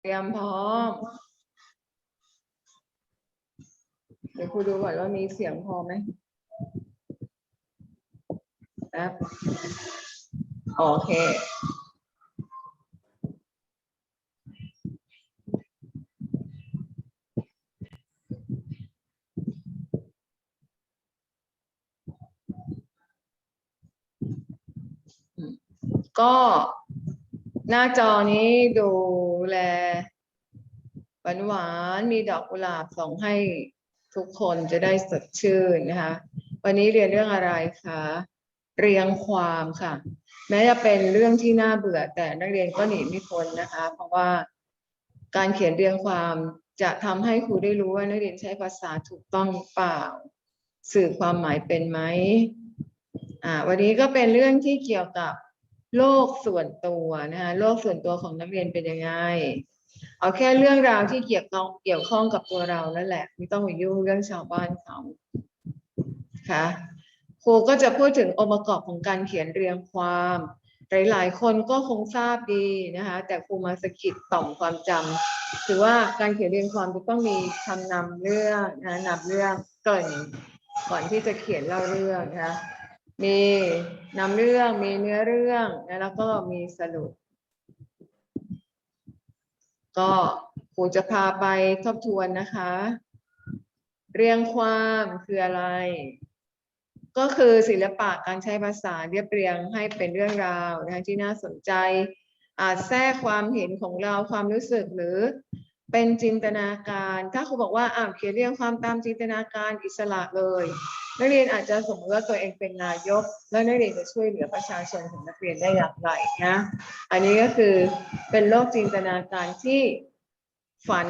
เตรียมพร้อม เดี๋ยวครูดูก่อนว่ามีเสียงพอไหมแป๊บโอเคก็หน้าจอนี้ดูแลานหวานมีดอกกุหลาบส่งให้ทุกคนจะได้สดชื่นนะคะ วันนี้เรียนเรื่องอะไรคะเรียงความค่ะ แม้จะเป็นเรื่องที่น่าเบื่อแต่นักเรียนก็หนีไม่พ้นนะคะ เพราะว่าการเขียนเรียงความจะทำให้ครูได้รู้ว่านักเรียนใช้ภาษาถูกต้องเปล่า สื่อความหมายเป็นไหมอ่าวันนี้ก็เป็นเรื่องที่เกี่ยวกับโลกส่วนตัวนะคะโลกส่วนตัวของนักเรียนเป็นยังไง เอาแค่เรื่องราวที่เกี่ยวข้องเกี่ยวข้องกับตัวเรานั่นแหละ ไม่ต้องไปยุ่งเรื่องชาวบ้านเขาค่ะครูก็จะพูดถึงองค์ประกอบของการเขียนเรียงความ หลายๆ คนก็คงทราบดีนะคะ แต่ครูมาสะกิดต่อมความจำถือว่าการเขียนเรียงความจะต้องมีคำนำเรื่องนะนำเรื่องเกริ่นก่อนที่จะเขียนเล่าเรื่องนะคะมีนำเรื่องมีเนื้อเรื่องนะแล้วก็มีสรุป ก็ครูจะพาไปทบทวนนะคะ เรียงความคืออะไร ก็คือศิลปะการใช้ภาษาเรียบเรียงให้เป็นเรื่องราวนะคะที่น่าสนใจ อาจแทรกความเห็นของเราความรู้สึกหรือเป็นจินตนาการ ถ้าครูบอกว่าอ่าเขียนเรียงความตามจินตนาการอิสระเลย นักเรียนอาจจะสมมติว่าตัวเองเป็นนายก แล้วนักเรียนจะช่วยเหลือประชาชนของนักเรียนได้อย่างไรนะ อันนี้ก็คือ เป็นโลกจินตนาการที่ฝัน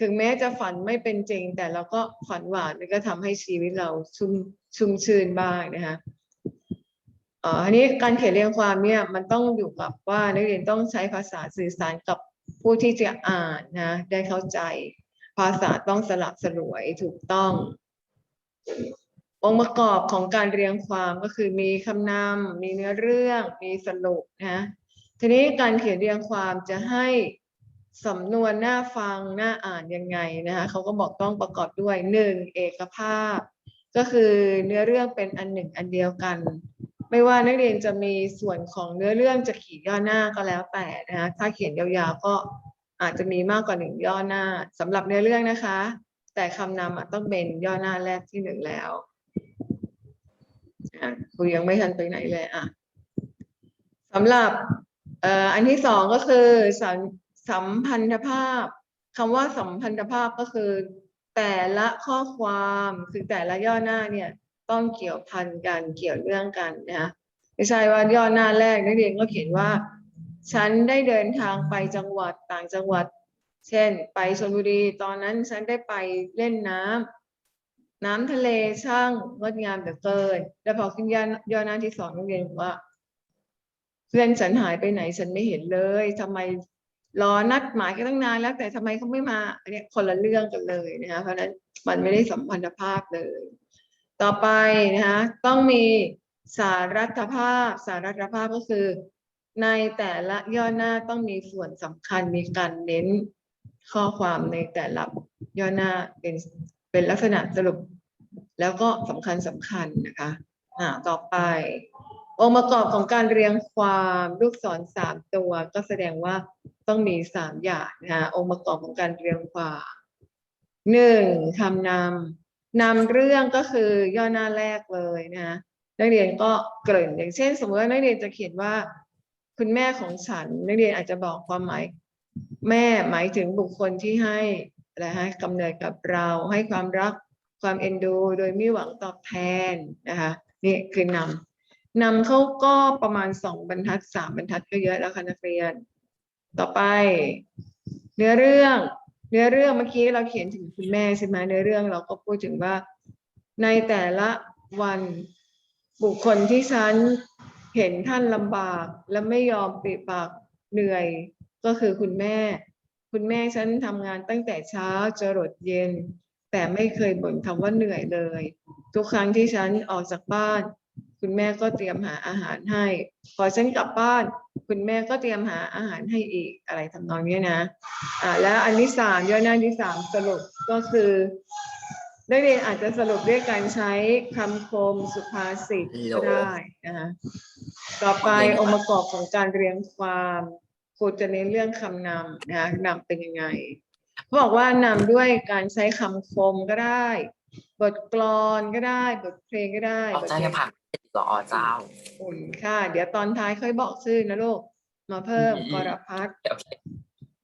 ถึงแม้จะฝันไม่เป็นจริง แต่เราก็ฝันหวานมันก็ทำให้ชีวิตเราชุ่มชุ่มชื่นบ้างนะคะอ่ออันนี้การเขียนเรียงความเนี่ยมันต้องอยู่กับว่านักเรียนต้องใช้ภาษาสื่อสารกับผู้ที่จะอ่านนะได้เข้าใจ ภาษาต้องสลับสลวยถูกต้ององค์ประกอบของการเรียงความก็คือมีคำนำมีเนื้อเรื่อง มีสรุปนะ ทีนี้การเขียนเรียงความจะให้สำนวนหน่าฟังหน่าอ่านยังไงนะคะเขาก็บอกต้องประกอบด้วยหนึ่งเอกภาพ ก็คือเนื้อเรื่องเป็นอันหนึ่งอันเดียวกัน ไม่ว่านักเรียนจะมีส่วนของเนื้อเรื่องจะขีดย่อหน้าก็แล้วแต่นะคะถ้าเขียนยาวๆก็อาจจะมีมากกว่าหนึ่งย่อหน้าสำหรับเนื้อเรื่องนะคะ แต่คำนำต้องเป็นย่อหน้าแรกที่หนึ่งแล้วอะคุยยังไม่ทันไปไหนเลยอะสำหรับ เอ่ออันที่สองก็คือสัมสัมพันธภาพคำว่าสัมพันธภาพก็คือ แต่ละข้อความคือแต่ละย่อหน้าเนี่ยต้องเกี่ยวพันกันเกี่ยวเรื่องกันนะคะไม่ใช่ว่าย่อหน้าแรกนักเรียนก็เขียนว่า ฉันได้เดินทางไปจังหวัดต่างจังหวัด เช่น ไปชลบุรีตอนนั้นฉันได้ไปเล่นน้ำน้ำทะเลช่างงดงามเหลือเกินแล้วพอขึ้นย่อย่อหน้าที่สองนักเรียนบอกว่า เพื่อนฉันหายไปไหนฉันไม่เห็นเลยทำไมรอนัดหมายกันตั้งนานแล้วแต่ทำไมเขาไม่มาอันนี้คนละเรื่องกันเลยนะคะเพราะฉะนั้นมันไม่ได้สัมพันธภาพเลย ต่อไปนะคะต้องมีสารัตภาพ สารัตภาพก็คือ ในแต่ละย่อหน้าต้องมีส่วนสำคัญมีการเน้นข้อความในแต่ละย่อหน้าเป็นเป็นลักษณะสรุป แล้วก็สำคัญสำคัญนะคะอ่าต่อไป องค์ประกอบของการเรียงความลูกศรสามตัว ก็แสดงว่าต้องมีสามอย่างนะคะองค์ประกอบของการเรียงความหนึ่งคำนำนำเรื่องก็คือย่อหน้าแรกเลยนะคะนักเรียนก็เกริ่นอย่างเช่น สมมติว่านักเรียนจะเขียนว่า คุณแม่ของฉัน นักเรียนอาจจะบอกความหมายแม่หมายถึงบุคคลที่ให้อะไรให้กำเนิดกับเราให้ความรักความเอ็นดู โดยไม่หวังตอบแทนนะคะนี่คือนำ นำเข้าก็ประมาณสองบรรทัดสามบรรทัดก็เยอะแล้วค่ะนักเรียน ต่อไป เนื้อเรื่อง เนื้อเรื่องเมื่อกี้เราเขียนถึงคุณแม่ใช่ไหมเนื้อเรื่องเราก็พูดถึงว่า ในแต่ละวันบุคคลที่ฉันเห็นท่านลำบากและไม่ยอมปิดปากเหนื่อย ก็คือคุณแม่ คุณแม่ฉันทำงานตั้งแต่เช้าจรดเย็น แต่ไม่เคยบ่นคำว่าเหนื่อยเลย ทุกครั้งที่ฉันออกจากบ้าน คุณแม่ก็เตรียมหาอาหารให้ พอฉันกลับบ้านคคุณแม่ก็เตรียมหาอาหารให้อีกอะไรทำนองเนี้ยนะอ่าแล้วอันที่สามย่อหน้าที่สามสรุปก็คือนักเรียนอาจจะสรุปด้วยการใช้คำคมสุภาษิตก็ได้นะคะต่อไปองค์ประกอบของการเรียงความครูจะเน้นเรื่องคำนำนะคะนำเป็นยังไงเขาบอกว่านำด้วยการใช้คำคมก็ได้ บทกลอนก็ได้ บทเพลงก็ได้เอาบทใจเพลจะงผักเหรอเจ้า อุ่นค่ะ เดี๋ยวตอนท้ายค่อยบอกชื่อนะลูก มาเพิ่มอืม กรพัฒน์เดี๋ยว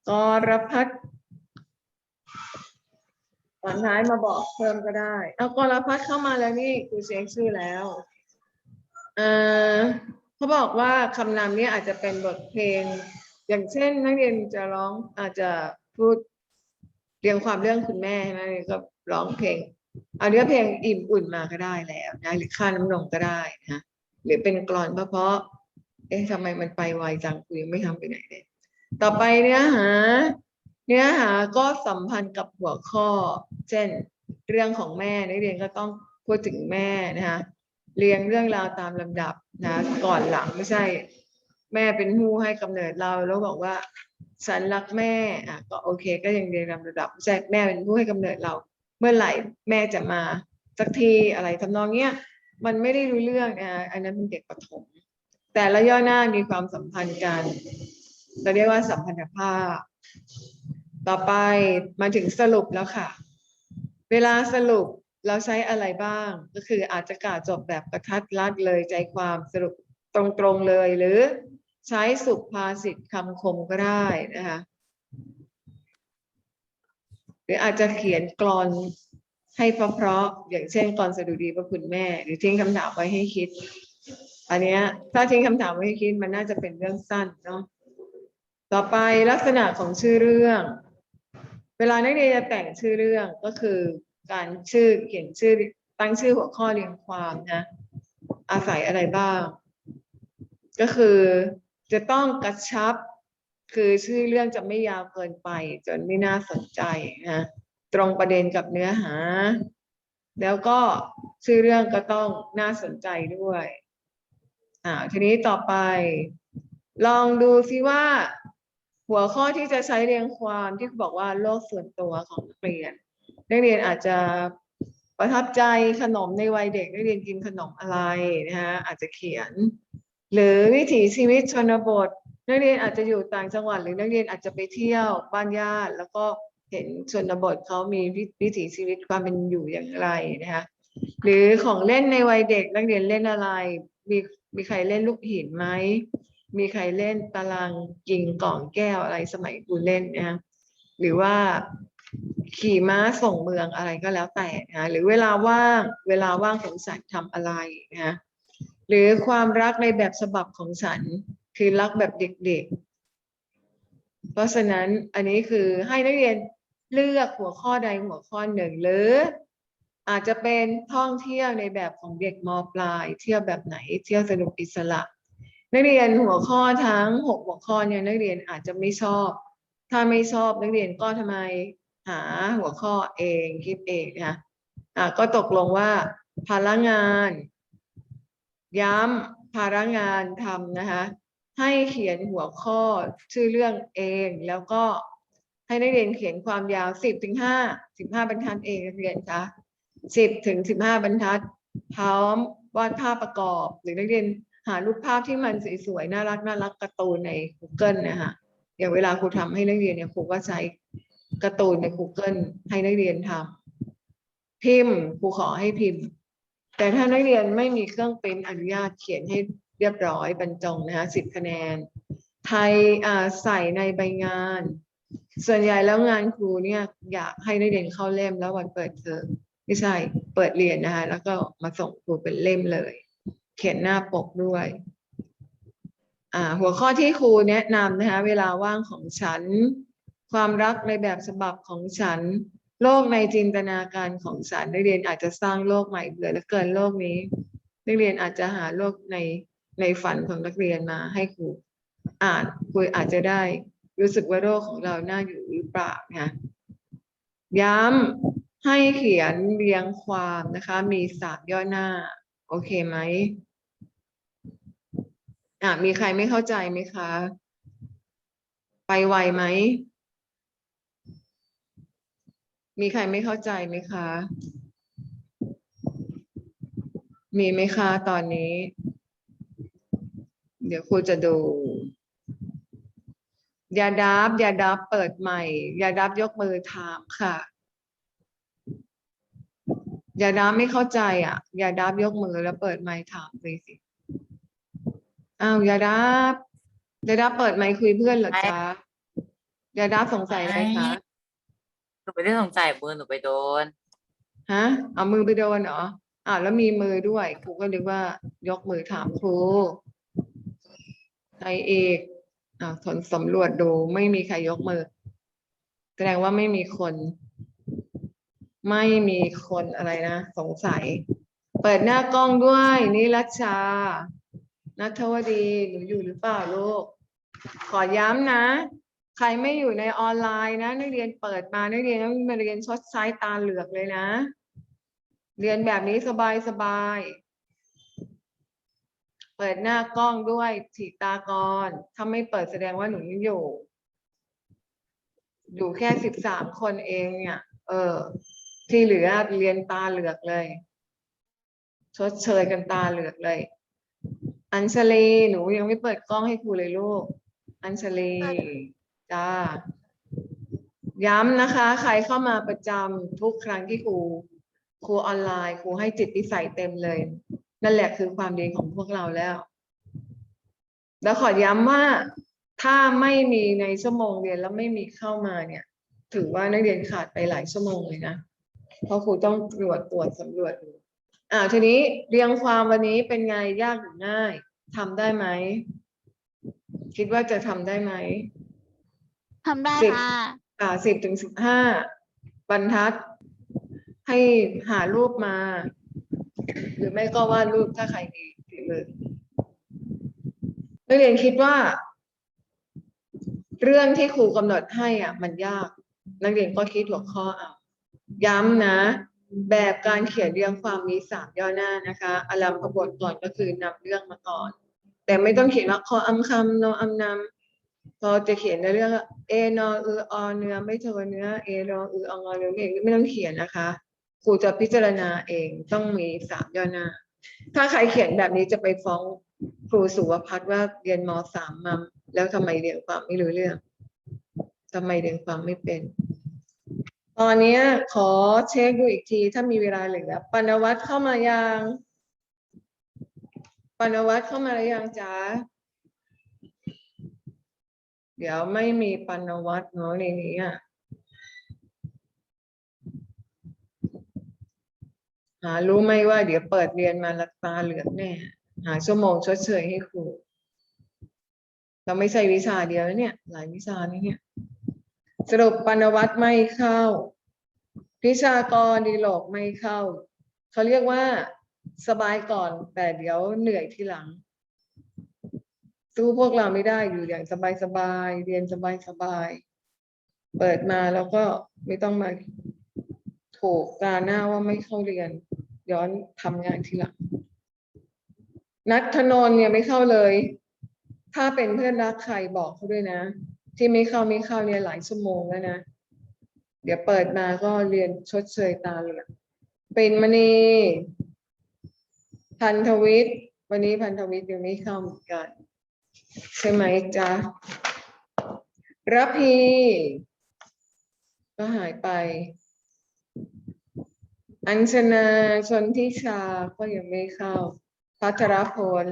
กรพัฒน์ตอนท้ายมาบอกเพิ่มก็ได้ เอากรพัฒน์เข้ามาแล้วนี่ครูเช็คชื่อแล้วเอ่อเขาบอกว่าคำนำเนี้อาจจะเป็นบทเพลง อย่างเช่นนักเรียนจะร้องอาจจะพูดเรียงความเรื่องคุณแม่ใช่ไหมก็ร้องเพลง เอาเนื้อเพลงอิ่มอุ่นมาก็ได้แล้วนะหรือค่าน้ำนมก็ได้นะหรือเป็นกลอนเพราะๆเอ๊ะทำไมมันไปไวจังกูยังไม่ทำไปไหนเลยต่อไปเนื้อหา เนื้อหาก็สัมพันธ์กับหัวข้อ เช่น เรื่องของแม่นักเรียนก็ต้องพูดถึงแม่นะคะเรียงเรื่องราวตามลำดับนะ ก่อนหลังไม่ใช่ แม่เป็นผู้ให้กำเนิดเราแล้วบอกว่า ฉันรักแม่อะก็โอเค ก็ยังเรียงลำดับไม่ใช่แม่เป็นผู้ให้กำเนิดเรา เมื่อไหร่แม่จะมาสักทีอะไรทำนองเนี้ยมันไม่ได้รู้เรื่องนะอันนั้นเป็นเด็กประถม แต่ละย่อหน้ามีความสัมพันธ์กันเราเรียกว่าสัมพันธภาพ ต่อไปมาถึงสรุปแล้วค่ะ เวลาสรุปเราใช้อะไรบ้าง ก็คืออาจจะกล่าวจบแบบกระทัดรัดเลยใจความสรุปตรงๆเลยหรือใช้สุภาษิตคำคมก็ได้นะคะ หรืออาจจะเขียนกลอนให้เพราะๆอย่างเช่นกลอนสดุดีพระคุณแม่ หรือทิ้งคำถามไว้ให้คิด อันเนี้ยถ้าทิ้งคำถามไว้ให้คิดมันน่าจะเป็นเรื่องสั้นเนาะต่อไปลักษณะของชื่อเรื่อง เวลานักเรียนจะแต่งชื่อเรื่องก็คือการชื่อเขียนชื่อตั้งชื่อหัวข้อเรียงความนะอาศัยอะไรบ้าง ก็คือจะต้องกระชับ คือชื่อเรื่องจะไม่ยาวเกินไป จนไม่น่าสนใจนะตรงประเด็นกับเนื้อหา แล้วก็ชื่อเรื่องก็ต้องน่าสนใจด้วยอ่าทีนี้ต่อไป ลองดูซิว่า หัวข้อที่จะใช้เรียงความที่บอกว่าโลกส่วนตัวของนักเรียนนักเรียนอาจจะประทับใจขนมในวัยเด็กนักเรียนกินขนมอะไรนะฮะอาจจะเขียน หรือวิถีชีวิตชนบท นักเรียนอาจจะอยู่ต่างจังหวัดหรือนักเรียนอาจจะไปเที่ยวบ้านญาติ แล้วก็เห็นชนบทเขามีวิถีชีวิตความเป็นอยู่อย่างไรนะคะหรือของเล่นในวัยเด็กนักเรียนเล่นอะไร มีมีใครเล่นลูกหินไหมมีใครเล่นตารางกิ่งกล่องแก้วอะไรสมัยกูเล่นนะหรือว่าขี่ม้าส่งเมืองอะไรก็แล้วแต่นะหรือเวลาว่างเวลาว่างของฉันทำอะไรนะหรือความรักในแบบฉบับของฉัน คือรักแบบเด็กๆ เพราะฉะนั้นอันนี้คือให้นักเรียนเลือกหัวข้อใดหัวข้อหนึ่ง หรืออาจจะเป็นท่องเที่ยวในแบบของเด็กมปลาย เที่ยวแบบไหนเที่ยวสนุกอิสระ นักเรียนหัวข้อทั้งหกหัวข้อเนี่ยนักเรียนอาจจะไม่ชอบ ถ้าไม่ชอบนักเรียนก็ทำไมหาหัวข้อเองคิดเองนะคะอะก็ตกลงว่าภาระงาน ย้ำภาระงานทำนะคะ ให้เขียนหัวข้อชื่อเรื่องเอง แล้วก็ให้นักเรียนเขียนความยาวสิบถึงห้าสิบห้าบรรทัดเองนักเรียนคะสิบถึงสิบห้าบรรทัด พร้อมวาดภาพประกอบ หรือนักเรียนหารูปภาพที่มันสวยๆน่ารักน่ารักการ์ตูนใน Google นะคะอย่างเวลาครูทำให้นักเรียนเนี่ยครูก็ใช้การ์ตูนใน Google ให้นักเรียนทำพิมพ์ครูขอให้พิมพ์ แต่ถ้านักเรียนไม่มีเครื่องปริ้นอนุญาตเขียนให้ เรียบร้อยบรรจงนะคะสิบคะแนน ไทยใส่ในใบงาน ส่วนใหญ่แล้วงานครูเนี่ยอยากให้นักเรียนเข้าเล่มแล้ววันเปิดเทอมไม่ใช่เปิดเรียนนะคะแล้วก็มาส่งครูเป็นเล่มเลย เขียนหน้าปกด้วยหัวข้อที่ครูแนะนำนะคะเวลาว่างของฉัน ความรักในแบบฉบับของฉัน โลกในจินตนาการของฉันนักเรียนอาจจะสร้างโลกใหม่เบื่อเหลือเกินโลกนี้นักเรียนอาจจะหาโลกใน ในฝันของนักเรียนมาให้ครูอ่านครูอาจจะได้รู้สึกว่าโลกของเราน่าอยู่หรือเปล่านะย้ำให้เขียนเรียงความนะคะ มีสามย่อหน้า โอเคไหมอะมีใครไม่เข้าใจไหมคะ ไปไวไหม มีใครไม่เข้าใจไหมคะ มีไหมคะตอนนี้ เดี๋ยวครูจะดูยาดับยาดับเปิดใหม่ยาดับยกมือถามค่ะยาดับไม่เข้าใจอะยาดับยกมือแล้วเปิดไมค์ถามเลยสิอ้าวยาดับยาดับเปิดไมค์คุยเพื่อนเหรอจ๊ะยาดับสงสัยอะไรคะหนูไม่ได้สงสัยมือหนูไปโดนฮะเอามือไปโดนเหรออ่าวแล้วมีมือด้วยครูก็นึกว่ายกมือถามครู ใครเอกอ่าผลสำรวจดูไม่มีใครยกมือ แสดงว่าไม่มีคน ไม่มีคนอะไรนะ สงสัย เปิดหน้ากล้องด้วยนิรัชชานัทวดีหนูอยู่หรือเปล่าลูก ขอย้ำนะ ใครไม่อยู่ในออนไลน์นะนักเรียนเปิดมานักเรียนต้องมาเรียนชดใช้ตาเหลือกเลยนะ เรียนแบบนี้สบายสบาย เปิดหน้ากล้องด้วยถีตากรถ้าไม่เปิดแสดงว่าหนูยังอยู่ อยู่แค่สิบสามคนเองเนี่ย เออ ที่เหลือเรียนตาเหลือกเลย ชดเชยกันตาเหลือกเลย อัญชลี หนูยังไม่เปิดกล้องให้ครูเลยลูก อัญชลีจ้าย้ำนะคะ ใครเข้ามาประจำทุกครั้งที่ครูครูออนไลน์ครูให้จิตวิสัยเต็มเลย นั่นแหละคือความดีของพวกเราแล้ว แล้วขอย้ำว่าถ้าไม่มีในชั่วโมงเรียนแล้วไม่มีเข้ามาเนี่ย ถือว่านักเรียนขาดไปหลายชั่วโมงเลยนะ เพราะครูต้องตรวจตรวจสำรวจดูอ่าทีนี้เรียงความวันนี้เป็นไงยากหรือง่ายทำได้ไหม คิดว่าจะทำได้ไหมทำได้สิบค่ะอ่าสิบถึงสิบห้าบรรทัด ให้หารูปมา หรือไม่ก็วาดรูปถ้าใครมีฝีมือนักเรียนคิดว่า เรื่องที่ครูกำหนดให้อะ มันยาก นักเรียนก็คิดหัวข้อเอาย้ำนะ แบบการเขียนเรียงความมีสามย่อหน้านะคะอารมณ์ขบวนก่อนก็คือนำเรื่องมาก่อน แต่ไม่ต้องเขียนว่าคออำคำนออำนำพอจะเขียนในเรื่องเอนออืออเนื้อไม่โทเนื้อเอนออือองอเนื้อไม่ไม่ต้องเขียนนะคะ รูจะพิจารณาเองต้องมีสามย่อหน้า ถ้าใครเขียนแบบนี้จะไปฟ้องครูสุวพัฒน์ว่าเรียนมสามมัมแล้วทำไมเรียนความไม่รู้เรื่องทำไมเรียนความไม่เป็น ตอนเนี้ขอเช็คดูอีกที ถ้ามีเวลาเหลือปนวัตเข้ามายังปนวัตเข้ามาหรือยังจ๊ะเดี๋ยวไม่มีปนวัตเนาะในนี้อะ หารู้ไหมว่าเดี๋ยวเปิดเรียนมาลักตาเหลือกแน่ หาชั่วโมงชดเชยให้ครูเราไม่ใช่วิชาเดียวเนี่ย หลายวิชานี่เนี่ยสรุปปนวัตไม่เข้าพิชากรดีโลกไม่เข้า เขาเรียกว่าสบายก่อน แต่เดี๋ยวเหนื่อยทีหลังสู้พวกเราไม่ได้อยู่อย่างสบายๆเรียนสบายๆเปิดมาแล้วก็ไม่ต้องมาถูกกาหน้าว่าไม่เข้าเรียน ย้อนทำงานทีหลังนัทธนนท์เนี่ยไม่เข้าเลย ถ้าเป็นเพื่อนรักใครบอกเขาด้วยนะ ที่ไม่เข้าไม่เข้าเรียนหลายชั่วโมงแล้วนะ เดี๋ยวเปิดมาก็เรียนชดเชยตาเลยเป็นมณีพันธวิทย์วันนี้พันธวิทย์ยังไม่เข้าเหมือนกัน ใช่ไหมจ๊ะระพี ก็หายไป อัญชนาชนทิชาก็ยังไม่เข้าพัทรพล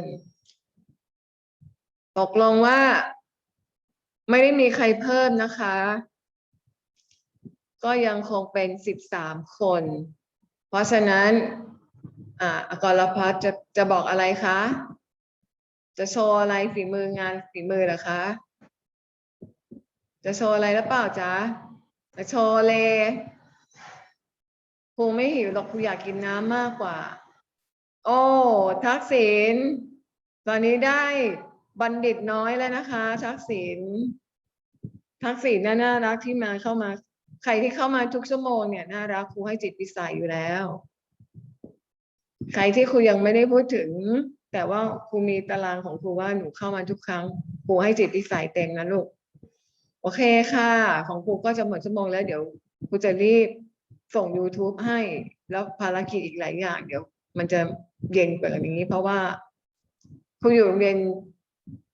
ตกลงว่า ไม่ได้มีใครเพิ่มนะคะ ก็ยังคงเป็นสิบสามคน เพราะฉะนั้น อ่ากรพัฒจะจะบอกอะไรคะ จะโชว์อะไรฝีมืองานฝีมือเหรอคะ จะโชว์อะไรหรือเปล่าจ๊ะจะโชว์เลย ครูไม่หิวหรอกครูอยากกินน้ำมากกว่า โอ้ทักษิณตอนนี้ได้บัณฑิตน้อยแล้วนะคะ ทักษิณทักษิณน่าน่ารักที่มาเข้ามา ใครที่เข้ามาทุกชั่วโมงเนี่ยน่ารักครูให้จิตวิสัยอยู่แล้ว ใครที่ครูยังไม่ได้พูดถึง แต่ว่าครูมีตารางของครูว่าหนูเข้ามาทุกครั้งครูให้จิตวิสัยเต็มนะลูกโอเคค่ะ ของครูก็จะหมดชั่วโมงแล้วเดี๋ยวครูจะรีบ ส่ง YouTube ให้ แล้วภารกิจอีกหลายอย่าง เดี๋ยว มันจะเย็นกว่านี้ เพราะว่าครูอยู่โรงเรียน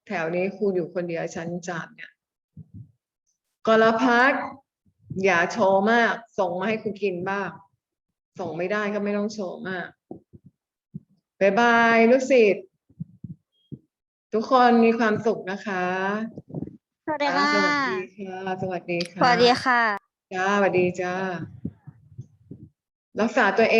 แถวนี้ครูอยู่คนเดียวชั้นสามเนี่ยกรพัฒน์อย่าโชว์มาก ส่งมาให้ครูกินบ้าง ส่งไม่ได้ก็ไม่ต้องโชว์มากบายบายลูกศิษย์ทุกคนมีความสุขนะคะสวัสดีค่ะ สวัสดีค่ะ สวัสดีค่ะสวัสดีค่ะจ้าสวัสดีจ้า รักษาตัวเอง